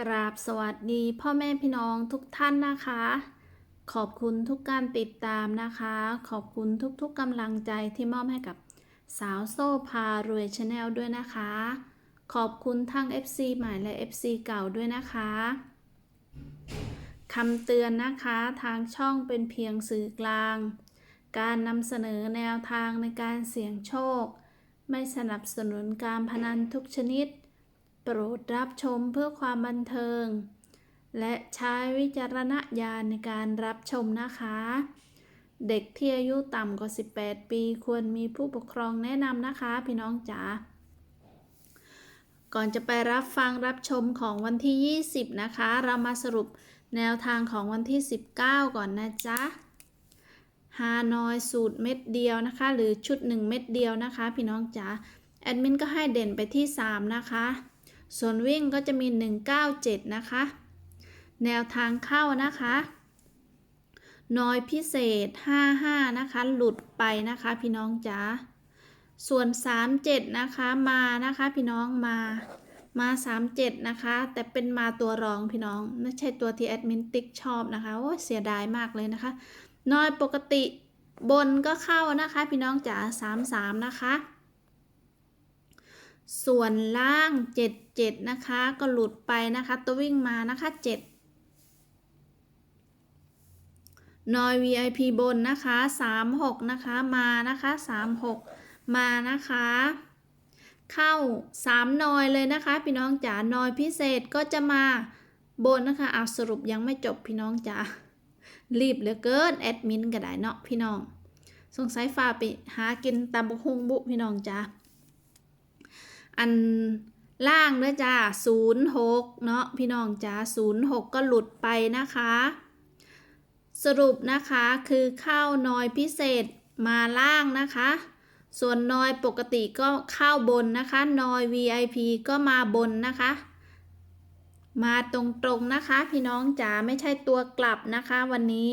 กราบสวัสดีพ่อแม่พี่น้องทุกท่านนะคะ ขอบคุณทุกการติดตามนะคะ ขอบคุณทุกๆกำลังใจที่มอบให้กับสาวโซ่พารวยชาแนลด้วยนะคะ ขอบคุณทั้ง FC ใหม่และ FC เก่าด้วยนะคะคำเตือนนะคะทางช่องเป็นเพียงสื่อกลาง การนำเสนอแนวทางในการเสี่ยงโชค ไม่สนับสนุนการพนันทุกชนิด รดรับชมเพื่อความบันเทิง และใช้วิจารณญาณในการรับชมนะคะ เด็กที่อายุต่ำกว่า 18 ปีควรมีผู้ปกครองแนะนำนะคะ พี่น้องจ๋าก่อนจะไปรับฟังรับชมของวันที่ 20 นะคะ เรามาสรุปแนวทางของวันที่ 19 ก่อนนะจ๊ะฮานอยสูตรเม็ดเดียวนะคะ หรือชุด 1 เม็ดเดียวนะคะ พี่น้องจ๋าแอดมินก็ให้เด่นไปที่ 3 นะคะ ส่วนวิ่งก็จะมี 197 นะคะ แนวทางเข้านะคะ น้อยพิเศษ 55 นะคะ หลุดไปนะคะพี่น้องจ๋า ส่วน 37 นะคะมานะคะพี่น้องมามา 37 นะคะ แต่เป็นมาตัวรองพี่น้อง ไม่ใช่ตัวที่แอดมินติ๊กชอบนะคะ โอ้เสียดายมากเลยนะคะ น้อยปกติบนก็เข้านะคะ พี่น้องจ๋า33 นะคะ ส่วนล่าง 77 นะคะ ก็หลุดไปนะคะ ตัววิ่งมานะคะ 7นอย VIP บนนะคะ 36 นะคะ มานะคะ 36 มานะคะ เข้า 3 นอยเลยนะคะ พี่น้องจ๋านอยพิเศษก็จะมาบนนะคะเอาสรุปยังไม่จบพี่น้องจ๋ารีบเหลือเกินแอดมินก็ได้เนาะพี่น้อง สงสัยฝ่าไปหากินตามบุกฮงบุพี่น้องจ๋า อันล่างเด้อจ้า06 เนาะพี่น้องจ๋า06 ก็หลุดไปนะคะ สรุปนะคะคือเข้านอยพิเศษมาล่างนะคะ ส่วนนอยปกติก็เข้าบนนะคะนอย VIP ก็มาบนนะคะ มาตรงๆนะคะ พี่น้องจ๋าไม่ใช่ตัวกลับนะคะ วันนี้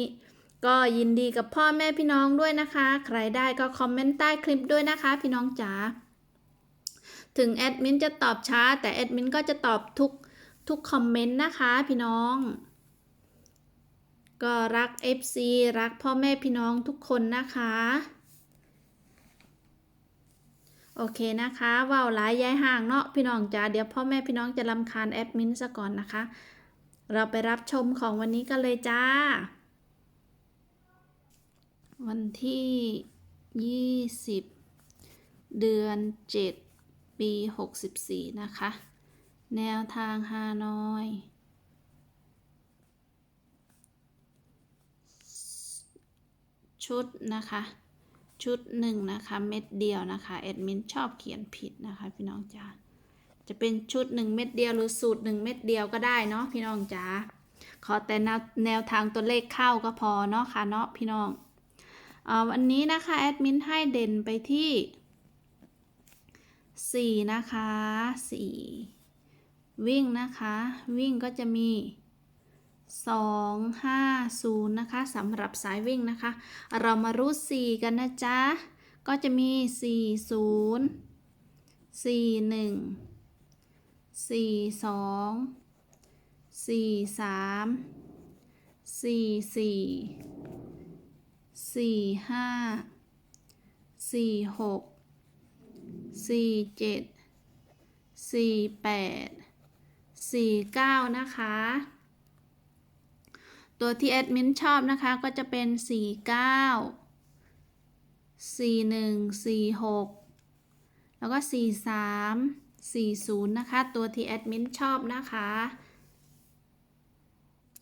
ก็ยินดีกับพ่อแม่พี่น้องด้วยนะคะ ใครได้ก็คอมเมนต์ใต้คลิปด้วยนะคะ พี่น้องจ๋า ถึงแอดมินจะตอบช้า แต่แอดมินก็จะตอบทุกทุกคอมเมนต์นะคะพี่น้อง ก็รัก FC รักพ่อแม่พี่น้องทุกคนนะคะ โอเคนะคะว่าวหลายย้ายห่างเนาะพี่น้องจ๋าเดี๋ยวพ่อแม่พี่น้องจะรำคาญแอดมินซะก่อนนะคะ เราไปรับชมของวันนี้กันเลยจ้า วันที่ 20 เดือน 7 ปี 64 นะคะ แนวทางฮานอย ชุดนะคะ ชุดหนึ่งนะคะ เม็ดเดียวนะคะแอดมินชอบเขียนผิดนะคะ พี่น้องจ๋าจะเป็นชุดหนึ่งเม็ดเดียวหรือสูตรหนึ่งเม็ดเดียวก็ได้เนาะพี่น้องจ๋าขอแต่แนวแนวทางตัวเลขเข้าก็พอเนาะค่ะเนาะพี่น้องอวันนี้นะคะแอดมินให้เด่นไปที่ สี่นะคะสี่วิ่งนะคะ วิ่งก็จะมี 2 5 0 นะคะสำหรับสายวิ่งนะคะ เรามารูด4กันนะจ๊ะ ก็จะมี 4 0 4 1 4 2 4 3 4 4 4 5 4 6 4 7 4 8 4 9นะคะ ตัวที่แอดมินชอบนะคะก็จะเป็น49 41 46แล้วก็43 40นะคะ ตัวที่แอดมินชอบนะคะ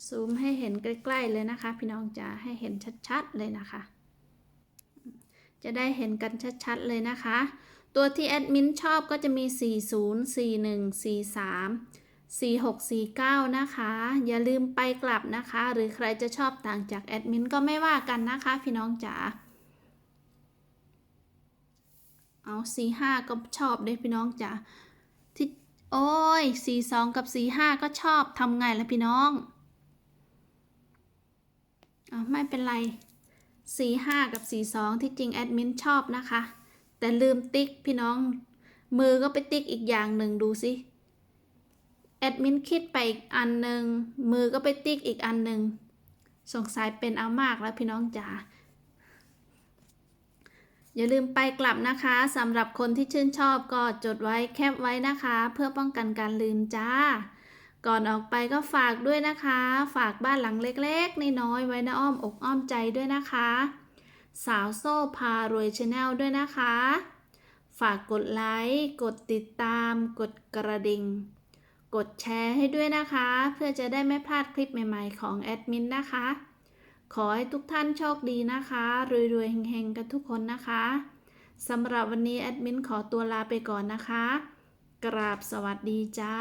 ซูมให้เห็นใกล้ ๆ เลยนะคะ พี่น้องจะให้เห็นชัด ๆ เลยนะคะ จะได้เห็นกันชัด ๆ เลยนะคะ ตัวที่แอดมินชอบก็จะมี 40 41 43 4649 นะคะ อย่าลืมไปกลับนะคะ หรือใครจะชอบต่างจากแอดมินก็ไม่ว่ากันนะคะ พี่น้องจ๋าเอา45 ก็ชอบด้วยพี่น้องจ๋าที่โอ้ย42 กับ 45 ก็ชอบทำไงล่ะพี่น้องเอาไม่เป็นไร 45 กับ 42 ที่จริงแอดมินชอบนะคะ แต่ลืมติ๊กพี่น้อง มือก็ไปติ๊กอีกอย่างหนึ่งดูสิแอดมินคิดไปอีกอันหนึ่งมือก็ไปติ๊กอีกอันหนึ่งสงสัยเป็นเอามากแล้วพี่น้องจ๋าอย่าลืมไปกลับนะคะสำหรับคนที่ชื่นชอบก็จดไว้แคปไว้นะคะ เพื่อป้องกันการลืมจ้า ก่อนออกไปก็ฝากด้วยนะคะ ฝากบ้านหลังเล็กๆน้อยๆไว้ในอ้อมอกอ้อมใจด้วยนะคะ สาวโซ่พารวยชาแนลด้วยนะคะ ฝากกดไลค์ กดติดตาม กดกระดิ่ง กดแชร์ให้ด้วยนะคะ เพื่อจะได้ไม่พลาดคลิปใหม่ๆของแอดมินนะคะ ขอให้ทุกท่านโชคดีนะคะ รวยๆเฮงๆ กันทุกคนนะคะสำหรับวันนี้แอดมินขอตัวลาไปก่อนนะคะ กราบสวัสดีจ้า